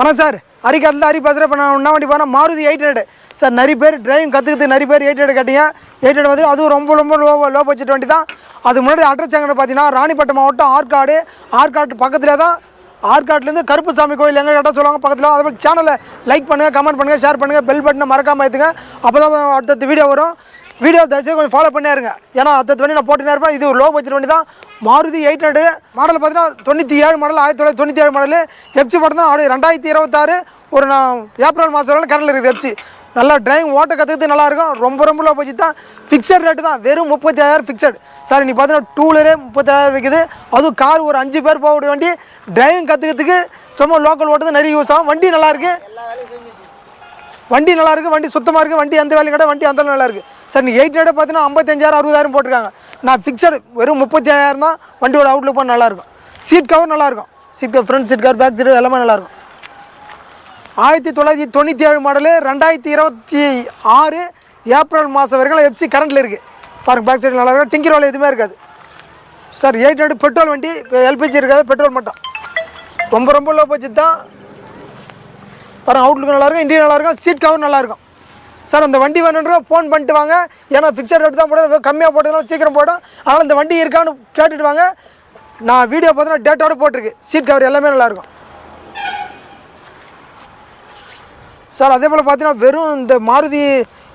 வணக்கம் சார். அரிக்காட்டில் அரி இப்போ நான் என்ன வண்டி போனால் மாருதி எயிட் ஹண்ட்ரட் சார் நிறைய பேர் டிரைவிங் கற்றுக்கிறது நிறைய பேர் எயிட் ஹண்ட்ரட் கட்டிங்க. எயிட் ஹண்ட்ரட் வந்து அதுவும் ரொம்ப ரொம்ப லோ லோ பட்ஜெட் வண்டி தான். அது முன்னாடி அட்ரஸ் எங்கே பார்த்தீங்கன்னா ராணிப்பட்டம் மாவட்டம் ஆற்காடு. ஆற்காட்டு பக்கத்தில் தான் ஆற்காட்லேருந்து கருப்புசாமி கோயில் எங்கே கேட்டால் சொல்லுவாங்க பக்கத்தில். அதே மாதிரி சேனலை லைக் பண்ணுங்கள் கமெண்ட் பண்ணுங்கள் ஷேர் பண்ணுங்கள் பெல் பட்டனை மறக்காமல் ஏற்றுங்க அப்போ தான் அடுத்தடுத்த வீடியோ வரும். வீடியோ தயவுசெய்து கொஞ்சம் ஃபாலோ பண்ணியா இருங்க ஏன்னா அடுத்த வண்டி நான் போட்டுனே இருப்பேன். இது ஒரு லோ பட்ஜெட் வண்டி தான். மாருதி எயிட் ஹண்ட்ரட் மாடல் பார்த்தீங்கன்னா தொண்ணூற்றி ஏழு மாடல் ஆயிரத்தி தொள்ளாயிரத்தி தொண்ணூற்றி ஏழு மாடல் எப்சி படம் தான். ரெண்டாயிரத்தி இருபத்தாறு. ஒரு நான் ஏப்ரல் மாதம் வரைக்கும் கரண்டில் இருக்குது எப்சி நல்லா டிரைவிங் ஓட்ட கற்றுக்கிறது நல்லாயிருக்கும் ரொம்ப ரொம்ப லோ பட்ஜெட் தான். ஃபிக்ஸட் ரேட்டு தான். வெறும் முப்பத்தி ஆயிரம் ஃபிக்ஸட் சார் நீ பார்த்தீங்கன்னா டூ வீலரே முப்பத்தாயிரம் விற்குது அதுவும் கார் ஒரு அஞ்சு பேர் போகக்கூடிய வண்டி. டிரைவிங் கற்றுக்கிறதுக்கு சும்மா லோக்கல் ஓட்டுறது நிறைய யூஸ் ஆகும். வண்டி நல்லாயிருக்கு வண்டி நல்லாயிருக்கு வண்டி சுத்தமாக இருக்குது வண்டி எந்த வேலையும் கிடையாது. வண்டி அந்த நல்லா இருக்குது சார் நீங்கள் எயிட் ஹண்ட்ரட் பார்த்தீங்கன்னா ஐம்பத்தஞ்சாயிரம் அறுபதாயிரம் போட்டிருக்காங்க. நான் ஃபிக்ஸடு வெறும் முப்பத்தி ஏழாயிரம் தான் வண்டியோட அவுட்லுக் பண்ண நல்லாயிருக்கும். சீட் கவர் நல்லாயிருக்கும். Seat cover front seat cover back seat எல்லாமே நல்லாயிருக்கும். ஆயிரத்தி தொள்ளாயிரத்தி தொண்ணூற்றி ஏழு மாடலு ரெண்டாயிரத்தி இருபத்தி ஆறு ஏப்ரல் மாதம் வரைக்கும் எஃப்சி கரண்டில் இருக்குது பாருங்க பேக் சைடு நல்லாயிருக்கும் டிங்கர் வேலை எதுவுமே இருக்காது. சார் எயிட் ஹண்ட்ரட் பெட்ரோல் வண்டி எல்பிஜி இருக்காது பெட்ரோல் மட்டும். ரொம்ப ரொம்ப லோ பட்ஜெட் தான். பாருங்கள் அவுட்லுக்கு நல்லாயிருக்கும் இண்டியன் நல்லாயிருக்கும் சீட் கவர் நல்லாயிருக்கும். சார் அந்த வண்டி வேணுன்றோம் ஃபோன் பண்ணிட்டு வாங்க. ஏன்னா ஃபிக்ஸட் ரேட் தான் போட கம்மியாக போட்டதுனால சீக்கிரம் போடும் அதனால் இந்த வண்டி இருக்கான்னு கேட்டுட்டு வாங்க. நான் வீடியோ பார்த்தோன்னா டேட்டோட போட்டிருக்கு. சீட் கவர் எல்லாமே நல்லாயிருக்கும். சார் அதே போல் பார்த்தீங்கன்னா வெறும் இந்த மாருதி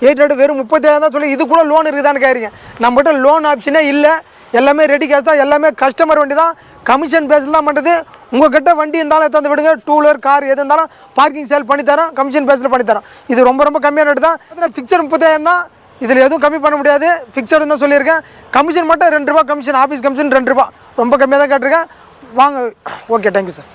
எயிட் ஹண்ட்ரட் வெறும் முப்பத்தாயிரம் தான் சொல்லி இது கூட லோன் இருக்குதான்னு கேட்குறீங்க. நம்மகிட்ட லோன் ஆப்ஷனே இல்லை. எல்லாமே ரெடி கேஷ் தான் எல்லாமே கஸ்டமர் வண்டி தான் கமிஷன் பேஸில் தான் பண்ணுறது உங்கள்கிட்ட வண்டி இருந்தாலும் எடுத்து வந்து விடுங்க. டூ வீலர் கார் எது இருந்தாலும் பார்க்கிங் சேல் பண்ணித்தரோம் கமிஷன் பேஸில் பண்ணித்தரோம் இது ரொம்ப ரொம்ப கம்மியான ரேட்டு தான். ஃபிக்ஸட் முப்பத்தாயிரம் தான். இதில் எதுவும் கம்மி பண்ண முடியாது. ஃபிக்ஸடு தான் சொல்லியிருக்கேன். கமிஷன் மட்டும் ரெண்டு ரூபா கமிஷன் ஆஃபீஸ் கமிஷன் ரெண்டு ரூபா. ரொம்ப கம்மியாக தான் கேட்டிருக்கேன். வாங்க ஓகே தேங்க்யூ சார்